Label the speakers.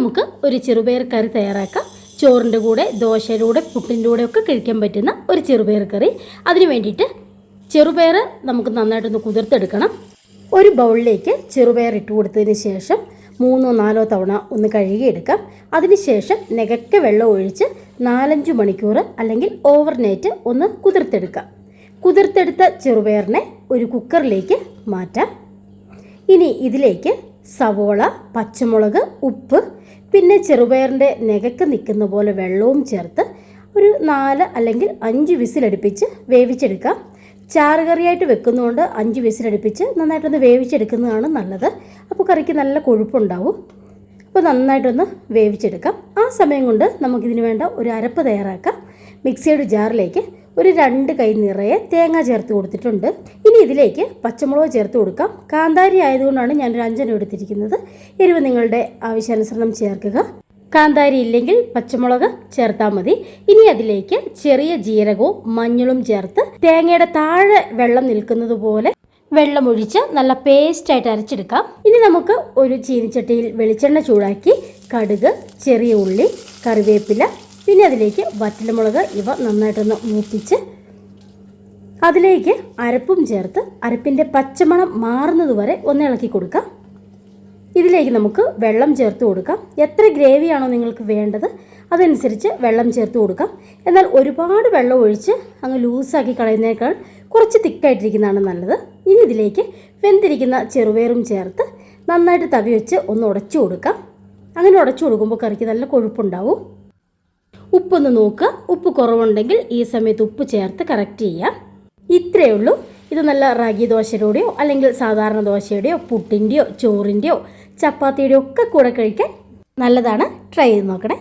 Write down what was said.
Speaker 1: നമുക്ക് ഒരു ചെറുപയർ കറി തയ്യാറാക്കാം. ചോറിന്റെ കൂടെ ദോശയുടെ കൂടെ പുട്ടിന്റെ കൂടെ ഒക്കെ കഴിക്കാൻ പറ്റുന്ന ഒരു ചെറുപയർ കറി. അതിന് വേണ്ടിയിട്ട് ചെറുപയർ നമുക്ക് നന്നായിട്ടൊന്ന് കുതിർത്തെടുക്കണം. ഒരു ബൗളിലേക്ക് ചെറുപയർ ഇട്ട് കൊടുത്തതിന് ശേഷം മൂന്നോ നാലോ തവണ ഒന്ന് കഴുകിയെടുക്കാം. അതിനുശേഷം നികക്ക വെള്ളം ഒഴിച്ച് നാലഞ്ച് മണിക്കൂർ അല്ലെങ്കിൽ ഓവർനൈറ്റ് ഒന്ന് കുതിർത്തെടുക്കാം. കുതിർത്തെടുത്ത ചെറുപയറിനെ ഒരു കുക്കറിലേക്ക് മാറ്റാം. ഇനി ഇതിലേക്ക് സവോള പച്ചമുളക് ഉപ്പ് പിന്നെ ചെറുപയറിന്റെ നികക്ക് നിൽക്കുന്ന പോലെ വെള്ളവും ചേർത്ത് ഒരു നാല് അല്ലെങ്കിൽ അഞ്ച് വിസിലടുപ്പിച്ച് വേവിച്ചെടുക്കാം. ചാറ് കറിയായിട്ട് വെക്കുന്നതുകൊണ്ട് അഞ്ച് വിസിലടുപ്പിച്ച് നന്നായിട്ടൊന്ന് വേവിച്ചെടുക്കുന്നതാണ് നല്ലത്. അപ്പോൾ കറിക്ക് നല്ല കൊഴുപ്പുണ്ടാവും. അപ്പോൾ നന്നായിട്ടൊന്ന് വേവിച്ചെടുക്കാം. ആ സമയം കൊണ്ട് നമുക്കിതിന് വേണ്ട ഒരു അരപ്പ് തയ്യാറാക്കാം. മിക്സിയുടെ ജാറിലേക്ക് ഒരു രണ്ട് കൈ നിറയെ തേങ്ങ ചേർത്ത് കൊടുത്തിട്ടുണ്ട്. ഇനി ഇതിലേക്ക് പച്ചമുളക് ചേർത്ത് കൊടുക്കാം. കാന്താരി ആയതുകൊണ്ടാണ് ഞാൻ ഒരു അഞ്ചെണ്ണം എടുത്തിരിക്കുന്നത്. എരിവ് നിങ്ങളുടെ ആവശ്യാനുസരണം ചേർക്കുക. കാന്താരി ഇല്ലെങ്കിൽ പച്ചമുളക് ചേർത്താൽ മതി. ഇനി അതിലേക്ക് ചെറിയ ജീരകവും മഞ്ഞളും ചേർത്ത് തേങ്ങയുടെ താഴെ വെള്ളം നിൽക്കുന്നത് പോലെ വെള്ളമൊഴിച്ച് നല്ല പേസ്റ്റായിട്ട് അരച്ചെടുക്കാം. ഇനി നമുക്ക് ഒരു ചീനിച്ചട്ടിയിൽ വെളിച്ചെണ്ണ ചൂടാക്കി കടുക് ചെറിയ ഉള്ളി കറിവേപ്പില പിന്നെ അതിലേക്ക് വറ്റൽമുളക് ഇവ നന്നായിട്ടൊന്ന് മൂപ്പിച്ച് അതിലേക്ക് അരപ്പും ചേർത്ത് അരപ്പിന്റെ പച്ചമണം മാറുന്നത് വരെ ഒന്ന് ഇളക്കി കൊടുക്കാം. ഇതിലേക്ക് നമുക്ക് വെള്ളം ചേർത്ത് കൊടുക്കാം. എത്ര ഗ്രേവിയാണോ നിങ്ങൾക്ക് വേണ്ടത് അതനുസരിച്ച് വെള്ളം ചേർത്ത് കൊടുക്കാം. എന്നാൽ ഒരുപാട് വെള്ളം ഒഴിച്ച് അങ്ങ് ലൂസാക്കി കളയുന്നേക്കാൾ കുറച്ച് തിക്കായിട്ടിരിക്കുന്നതാണ് നല്ലത്. ഇനി ഇതിലേക്ക് വെന്തിരിക്കുന്ന ചെറുപയറും ചേർത്ത് നന്നായിട്ട് തവി വെച്ച് ഒന്ന് ഉടച്ചു കൊടുക്കാം. അങ്ങനെ ഉടച്ചു കൊടുക്കുമ്പോൾ കറിക്ക് നല്ല കൊഴുപ്പുണ്ടാവും. ഉപ്പൊന്ന് നോക്കുക ഉപ്പ് കുറവുണ്ടെങ്കിൽ ഈ സമയത്ത് ഉപ്പ് ചേർത്ത് കറക്റ്റ് ചെയ്യാം ഇത്രയേ ഉള്ളൂ. ഇത് നല്ല റാഗി ദോശയുടെയോ അല്ലെങ്കിൽ സാധാരണ ദോശയുടെയോ പുട്ടിന്റെയോ ചോറിന്റെയോ ചപ്പാത്തിയുടെയോ ഒക്കെ കൂടെ കഴിക്കാൻ നല്ലതാണ്. ട്രൈ ചെയ്ത് നോക്കണേ.